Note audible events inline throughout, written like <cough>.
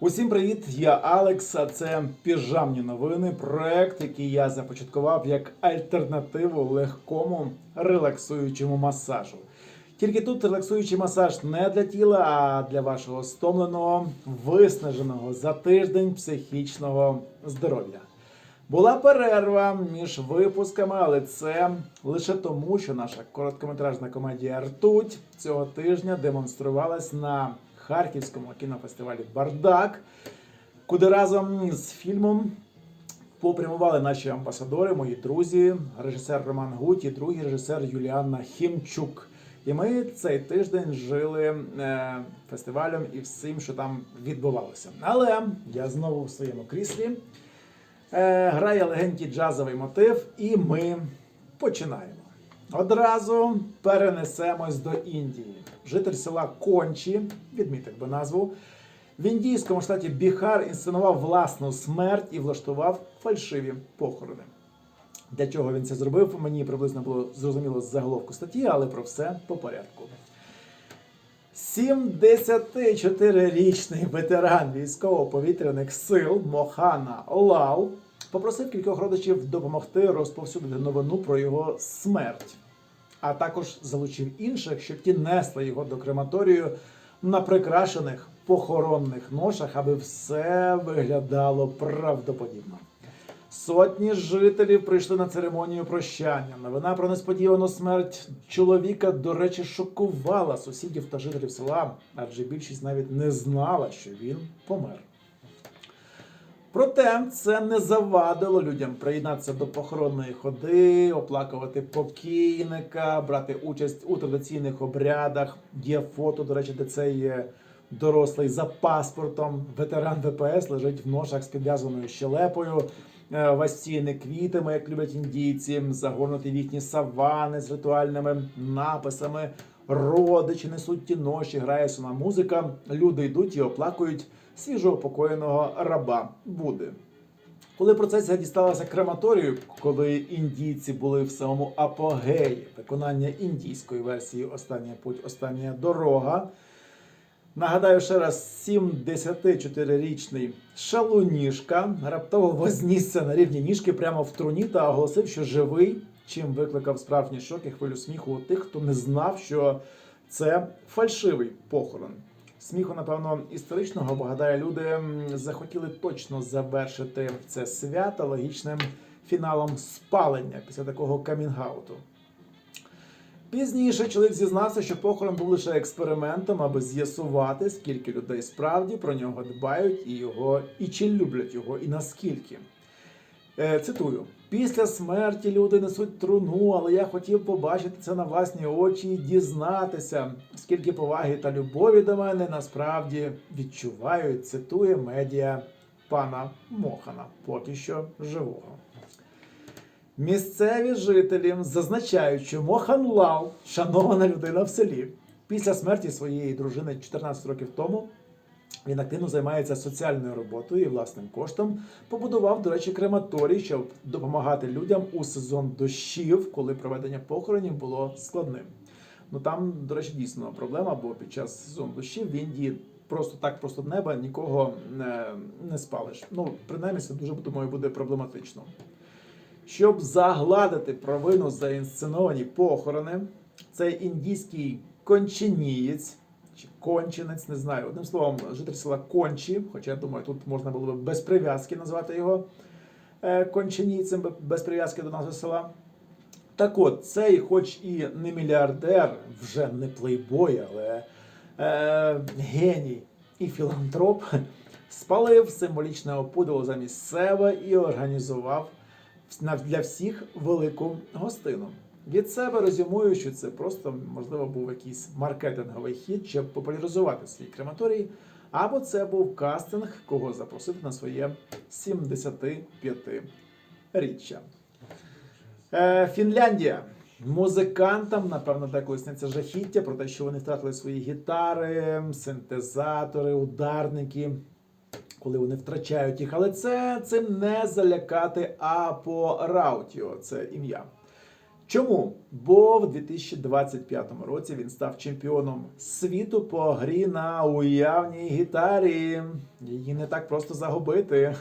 Усім привіт! Я Алекс. А це піжамні новини. Проект, який я започаткував як альтернативу легкому релаксуючому масажу. Тільки тут релаксуючий масаж не для тіла, а для вашого стомленого, виснаженого за тиждень психічного здоров'я. Була перерва між випусками, але це лише тому, що наша короткометражна комедія Ртуть цього тижня демонструвалась на Харківському кінофестивалі Бардак, куди разом з фільмом попрямували наші амбасадори, мої друзі, режисер Роман Гуть і другий режисер Юліанна Хімчук. І ми цей тиждень жили е, фестивалем і всім, що там відбувалося. Але я знову в своєму кріслі. Е, грає легенький джазовий мотив, і ми починаємо. Одразу перенесемось до Індії. Житель села Кончі, відмітив би назву, в індійському штаті Біхар інсценував власну смерть і влаштував фальшиві похорони. Для чого він це зробив, мені приблизно було зрозуміло з заголовку статті, але про все по порядку. 74-річний ветеран військово-повітряних сил Мохана Лал попросив кількох родичів допомогти розповсюдити новину про його смерть, а також залучив інших, щоб ті несли його до крематорію на прикрашених похоронних ношах, аби все виглядало правдоподібно. Сотні жителів прийшли на церемонію прощання. Новина про несподівану смерть чоловіка, до речі, шокувала сусідів та жителів села, адже більшість навіть не знала, що він помер. Проте це не завадило людям приєднатися до похоронної ходи, оплакувати покійника, брати участь у традиційних обрядах. Є фото, до речі, де цей е, дорослий за паспортом. Ветеран ВПС лежить в ношах з підв'язаною щелепою, е, васіяний квітами, як люблять індійці, загорнуті в їхні савани з ритуальними написами. Родичі несуть ті ноші, грає сама музика. Люди йдуть і оплакують свіжоупокоєного раба Буди. Коли процесія дісталася крематорію, коли індійці були в самому апогеї виконання індійської версії Остання путь, остання дорога. Нагадаю ще раз, 74-річний шалуніжка раптово вознісся на рівні ніжки прямо в труні та оголосив, що живий, чим викликав справжній шок і хвилю сміху у тих, хто не знав, що це фальшивий похорон. Сміху, напевно, історичного, бо люди захотіли точно завершити це свято логічним фіналом спалення після такого камінгауту. Пізніше чоловік зізнався, що похорон був лише експериментом, аби з'ясувати, скільки людей справді про нього дбають і його, і чи люблять його, і наскільки. Е, цитую: після смерті люди несуть труну, але я хотів побачити це на власні очі і дізнатися, скільки поваги та любові до мене насправді відчувають. Цитує медіа пана Мохана, поки що живого. Місцеві жителі зазначають, що Мохан Лал, шанована людина в селі, після смерті своєї дружини 14 років тому він активно займається соціальною роботою і власним коштом побудував, до речі, крематорій, щоб допомагати людям у сезон дощів, коли проведення похоронів було складним. Ну там, до речі, дійсно проблема, бо під час сезону дощів в Індії просто так, просто неба нікого не, не спалиш. Ну, принаймні, це дуже думаю, буде проблематично. Щоб загладити провину за інсценовані похорони, цей індійський кончинієць чи кончинець, не знаю. Одним словом, житель села Кончі, хоча я думаю, тут можна було б без прив'язки назвати його е, кончинійцем, без прив'язки до назви села. Так от, цей, хоч і не мільярдер, вже не плейбой, але е, геній і філантроп, спалив символічне опудало замість себе і організував для всіх велику гостину. Від себе резюмую, що це просто можливо був якийсь маркетинговий хід, щоб популяризувати свій крематорій, або це був кастинг, кого запросити на своє 75-річчя. Е, Фінляндія. Музикантам, напевно, деколи сняться жахіття про те, що вони втратили свої гітари, синтезатори, ударники, коли вони втрачають їх. Але це цим не залякати Апо Раутіо, це ім'я. Чому? Бо в 2025 році він став чемпіоном світу по грі на уявній гітарі. Її не так просто загубити.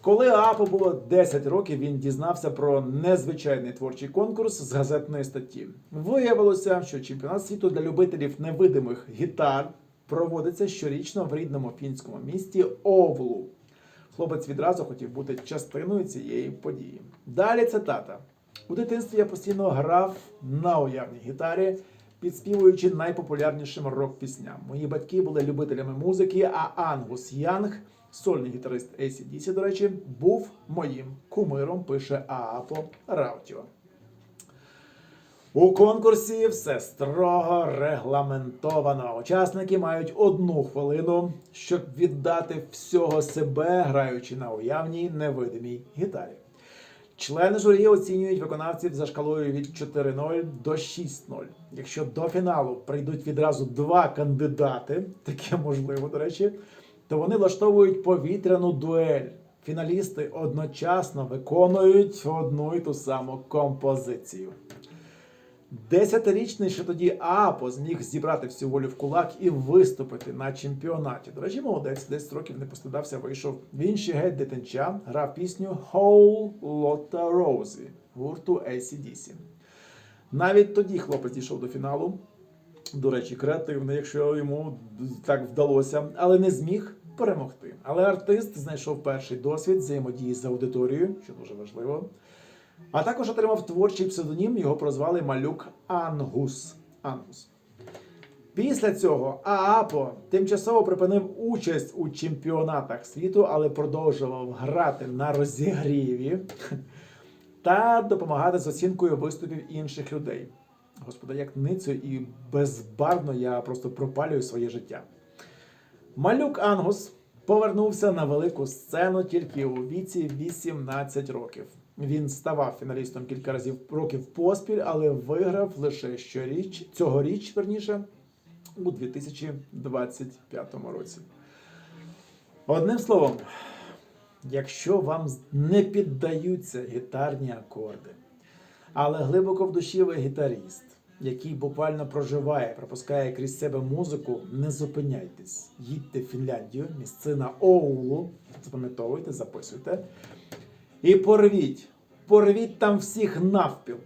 Коли Апо було 10 років, він дізнався про незвичайний творчий конкурс з газетної статті. Виявилося, що чемпіонат світу для любителів невидимих гітар проводиться щорічно в рідному фінському місті Овлу. Хлопець відразу хотів бути частиною цієї події. Далі цитата. У дитинстві я постійно грав на уявній гітарі, підспівуючи найпопулярнішим рок-пісням. Мої батьки були любителями музики, а Ангус Янг, сольний гітарист ACDC, до речі, був моїм кумиром, пише Аапо Раутіо. У конкурсі все строго регламентовано. Учасники мають одну хвилину, щоб віддати всього себе, граючи на уявній невидимій гітарі. Члени журі оцінюють виконавців за шкалою від 4.0 до 6.0. Якщо до фіналу прийдуть відразу два кандидати, таке можливо, до речі, то вони влаштовують повітряну дуель. Фіналісти одночасно виконують одну і ту саму композицію. Десятирічний ще тоді Апо зміг зібрати всю волю в кулак і виступити на чемпіонаті. До речі, молодець, 10 років не постидався, вийшов. Він ще геть дитинча, грав пісню Whole Lotta Rosie гурту ACDC. Навіть тоді хлопець дійшов до фіналу. До речі, креативний, якщо йому так вдалося, але не зміг перемогти. Але артист знайшов перший досвід взаємодії з аудиторією, що дуже важливо. А також отримав творчий псевдонім, його прозвали Малюк Ангус. Ангус. Після цього Аапо тимчасово припинив участь у чемпіонатах світу, але продовжував грати на розігріві та допомагати з оцінкою виступів інших людей. Господи, як ницю і безбарвно я просто пропалюю своє життя. Малюк Ангус повернувся на велику сцену тільки у віці 18 років. Він ставав фіналістом кілька разів років поспіль, але виграв лише щоріч цьогоріч, верніше, у 2025 році. Одним словом, якщо вам не піддаються гітарні акорди, але глибоко в душі ви гітаріст, який буквально проживає, пропускає крізь себе музику, не зупиняйтесь. Їдьте в Фінляндію, місцина Оулу, запам'ятовуйте, записуйте. І порвіть, порвіть там всіх навпіл.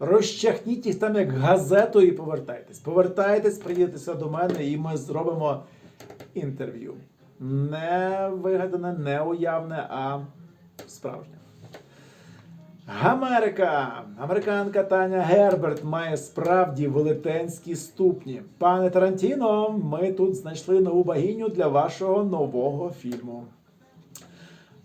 Розчахніть їх там як газету і повертайтесь. Повертайтесь, приїдьтеся до мене, і ми зробимо інтерв'ю. Не вигадане, не уявне, а справжнє. Америка! Американка Таня Герберт має справді велетенські ступні. Пане Тарантіно, ми тут знайшли нову богиню для вашого нового фільму.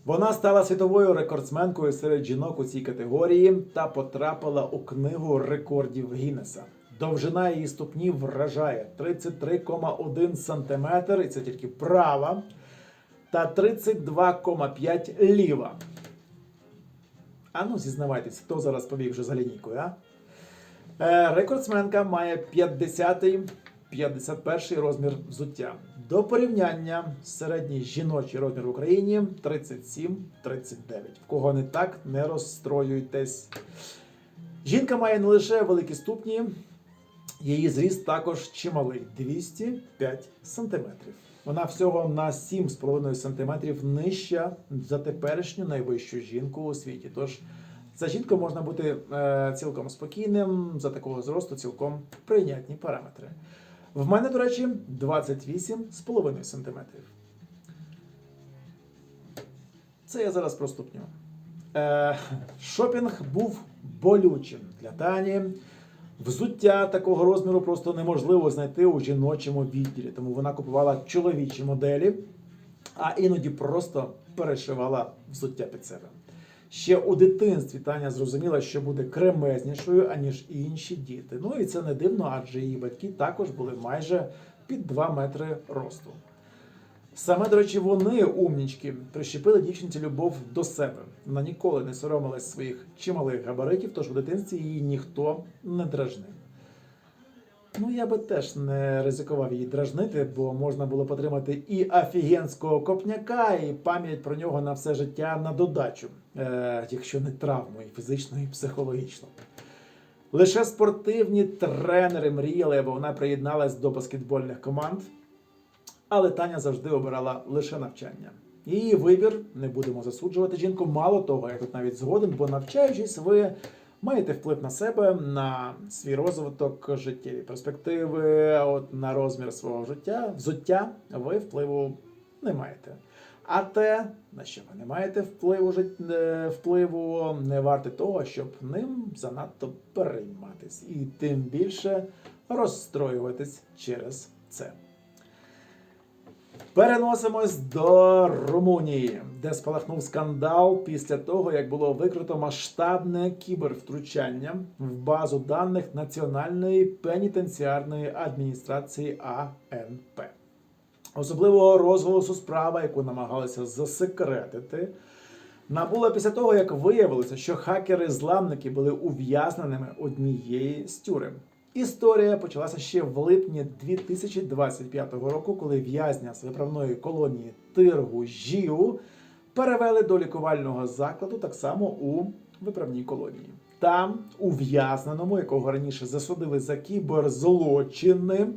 Вона стала світовою рекордсменкою серед жінок у цій категорії та потрапила у книгу рекордів Гіннеса. Довжина її ступні вражає 33,1 см, і це тільки права, та 32,5 ліва. А ну, зізнавайтесь, хто зараз побіг вже за лінійкою, а? Е, рекордсменка має 50-й, 51 розмір взуття. До порівняння середній жіночий розмір в Україні 37-39. В кого не так, не розстроюйтесь. Жінка має не лише великі ступні, її зріст також чималий 205 см. Вона всього на 7,5 см нижча за теперішню найвищу жінку у світі. Тож за жінкою можна бути е, цілком спокійним, за такого зросту цілком прийнятні параметри. В мене, до речі, 28,5 см. Це я зараз проступню. Е, шопінг був болючим для Тані. Взуття такого розміру просто неможливо знайти у жіночому відділі, тому вона купувала чоловічі моделі, а іноді просто перешивала взуття під себе. Ще у дитинстві Таня зрозуміла, що буде кремезнішою, аніж інші діти. Ну і це не дивно, адже її батьки також були майже під 2 метри росту. Саме, до речі, вони, умнічки, прищепили дівчинці любов до себе. Вона ніколи не соромилась своїх чималих габаритів, тож у дитинстві її ніхто не дражнив. Ну, я би теж не ризикував її дражнити, бо можна було б отримати і офігенського копняка, і пам'ять про нього на все життя на додачу, е, якщо не травму, і фізично, і психологічно. Лише спортивні тренери мріяли, аби вона приєдналась до баскетбольних команд, але Таня завжди обирала лише навчання. Її вибір не будемо засуджувати жінку. Мало того, я тут навіть згоден, бо навчаючись, ви маєте вплив на себе, на свій розвиток, життєві перспективи, от на розмір свого життя, взуття ви впливу не маєте. А те, на що ви не маєте впливу, е, впливу, не варте того, щоб ним занадто перейматись, і тим більше розстроюватись через це. Переносимось до Румунії, де спалахнув скандал після того, як було викрито масштабне кібервтручання в базу даних Національної пенітенціарної адміністрації АНП. Особливого розголосу справа, яку намагалися засекретити, набула після того, як виявилося, що хакери-зламники були ув'язненими однієї з тюрем. Історія почалася ще в липні 2025 року, коли в'язня з виправної колонії Тиргу Жіу перевели до лікувального закладу так само у виправній колонії. Там, ув'язненому, якого раніше засудили за кіберзлочини,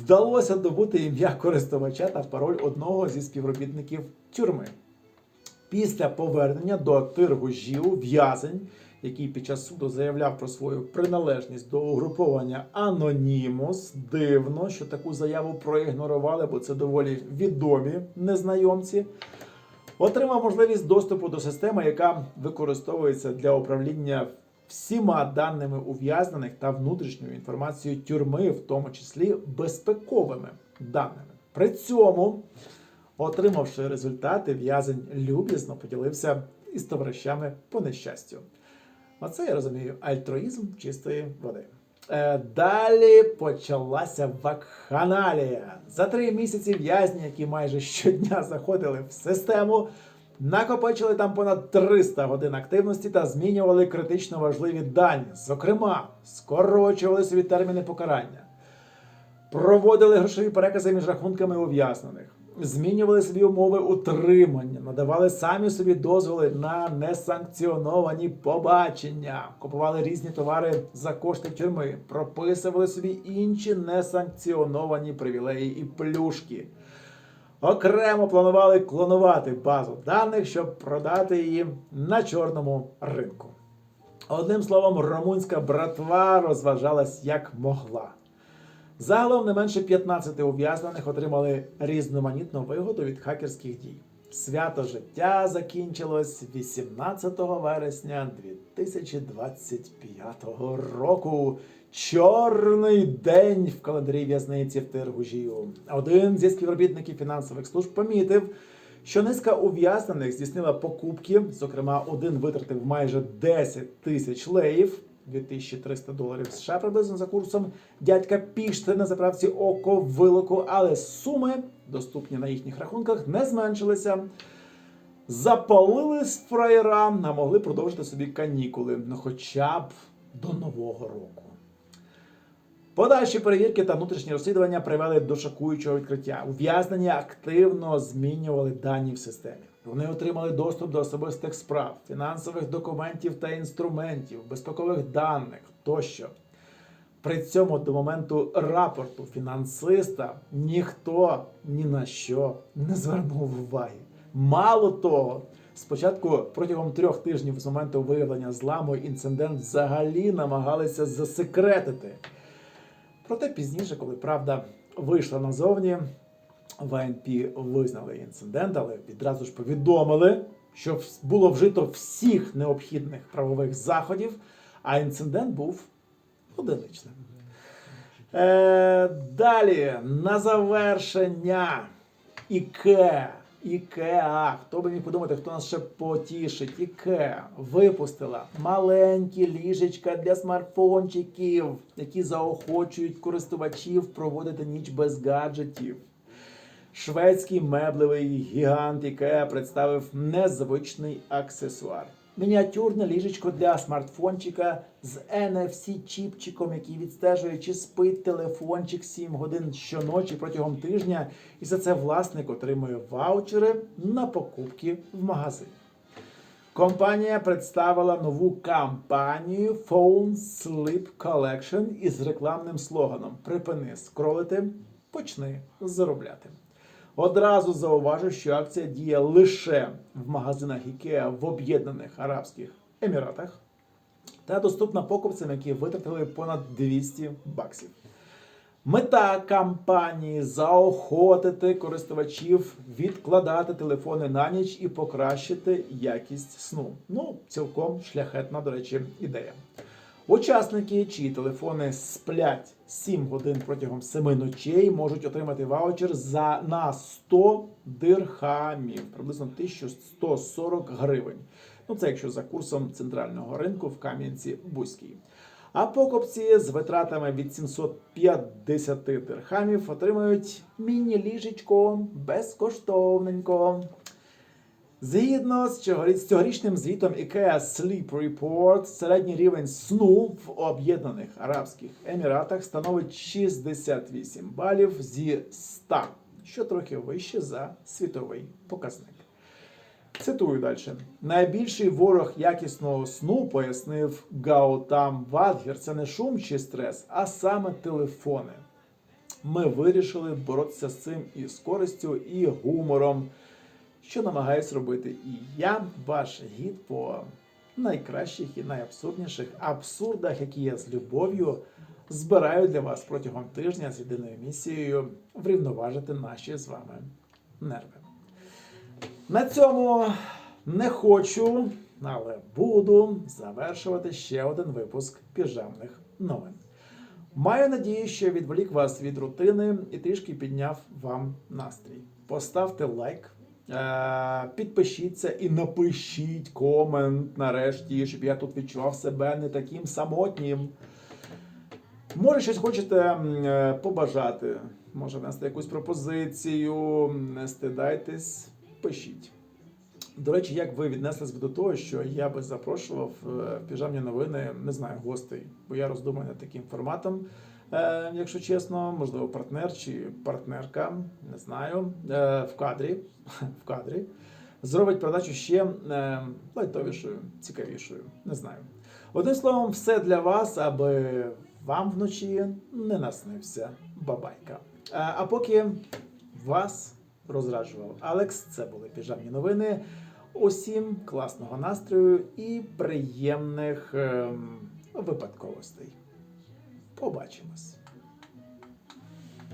вдалося добути ім'я користувача та пароль одного зі співробітників тюрми. Після повернення до Тиргу Жіу в'язень, який під час суду заявляв про свою приналежність до угруповання Анонімус, дивно, що таку заяву проігнорували, бо це доволі відомі незнайомці. Отримав можливість доступу до системи, яка використовується для управління всіма даними ув'язнених та внутрішньою інформацією тюрми, в тому числі безпековими даними. При цьому, отримавши результати, в'язень люб'язно поділився із товаришами по нещастю. Оце я розумію альтруїзм чистої води. Е, Далі почалася вакханалія. За три місяці в'язні, які майже щодня заходили в систему, накопичили там понад 300 годин активності та змінювали критично важливі дані. Зокрема, скорочували собі терміни покарання, проводили грошові перекази між рахунками ув'язнених, змінювали собі умови утримання, надавали самі собі дозволи на несанкціоновані побачення, купували різні товари за кошти тюрми, прописували собі інші несанкціоновані привілеї і плюшки. Окремо планували клонувати базу даних, щоб продати її на чорному ринку. Одним словом, румунська братва розважалась як могла. Загалом не менше 15 ув'язнених отримали різноманітну вигоду від хакерських дій. Свято життя закінчилось 18 вересня 2025 року. Чорний день в календарі в'язниці в Тиргужію. Один зі співробітників фінансових служб помітив, що низка ув'язнених здійснила покупки. Зокрема, один витратив майже 10 тисяч леїв. 2300 доларів США приблизно за курсом дядька Пішти на заправці Око Вилоку, але суми, доступні на їхніх рахунках, не зменшилися. Запалили з фраєра, а могли продовжити собі канікули, ну хоча б до Нового року. Подальші перевірки та внутрішні розслідування привели до шокуючого відкриття. Ув'язнені активно змінювали дані в системі. Вони отримали доступ до особистих справ, фінансових документів та інструментів, безпекових даних тощо. При цьому до моменту рапорту фінансиста ніхто ні на що не звернув уваги. Мало того, спочатку протягом трьох тижнів з моменту виявлення зламу інцидент взагалі намагалися засекретити. Проте пізніше, коли правда вийшла назовні, в АНП визнали інцидент, але відразу ж повідомили, що було вжито всіх необхідних правових заходів, а інцидент був одиничним. Е, далі на завершення Іке. Ікеа. Хто би міг подумати, хто нас ще потішить? Ікеа випустила маленькі ліжечка для смартфончиків, які заохочують користувачів проводити ніч без гаджетів. Шведський меблевий гігант Ікеа представив незвичний аксесуар. Мініатюрне ліжечко для смартфончика з NFC-чіпчиком, який відстежує, чи спить телефончик 7 годин щоночі протягом тижня. І за це власник отримує ваучери на покупки в магазині. Компанія представила нову кампанію Phone Sleep Collection із рекламним слоганом Припини скролити, почни заробляти. Одразу зауважу, що акція діє лише в магазинах IKEA в Об'єднаних Арабських Еміратах та доступна покупцям, які витратили понад 200 баксів. Мета кампанії заохотити користувачів відкладати телефони на ніч і покращити якість сну. Ну, цілком шляхетна, до речі, ідея. Учасники, чиї телефони сплять 7 годин протягом 7 ночей, можуть отримати ваучер за на 100 дирхамів, приблизно 1140 гривень. Ну, це якщо за курсом центрального ринку в Кам'янці-Бузькій. А покупці з витратами від 750 дирхамів отримають міні-ліжечко безкоштовненько. Згідно з цьогоріч- з цьогорічним звітом IKEA Sleep Report, середній рівень сну в Об'єднаних Арабських Еміратах становить 68 балів зі 100, що трохи вище за світовий показник. Цитую далі. Найбільший ворог якісного сну, пояснив Гаутам Вадгер, це не шум чи стрес, а саме телефони. Ми вирішили боротися з цим і з користю, і гумором, що намагаюсь робити і я, ваш гід по найкращих і найабсурдніших абсурдах, які я з любов'ю збираю для вас протягом тижня з єдиною місією врівноважити наші з вами нерви. На цьому не хочу, але буду завершувати ще один випуск піжамних новин. Маю надію, що відволік вас від рутини і трішки підняв вам настрій. Поставте лайк, підпишіться і напишіть комент нарешті, щоб я тут відчував себе не таким самотнім. Може, щось хочете е, побажати, може внести якусь пропозицію, не стидайтесь, пишіть. До речі, як ви віднеслись до того, що я би запрошував е, в піжамні новини, не знаю, гостей, бо я роздумаю над таким форматом. Е, якщо чесно, можливо, партнер чи партнерка, не знаю, е, в кадрі, <laughs> в кадрі зробить передачу ще е, лайтовішою, цікавішою. Не знаю. Одним словом, все для вас, аби вам вночі не наснився бабайка. А поки вас розраджував Алекс, це були піжамні новини. Усім класного настрою і приємних ем, випадковостей. Побачимось.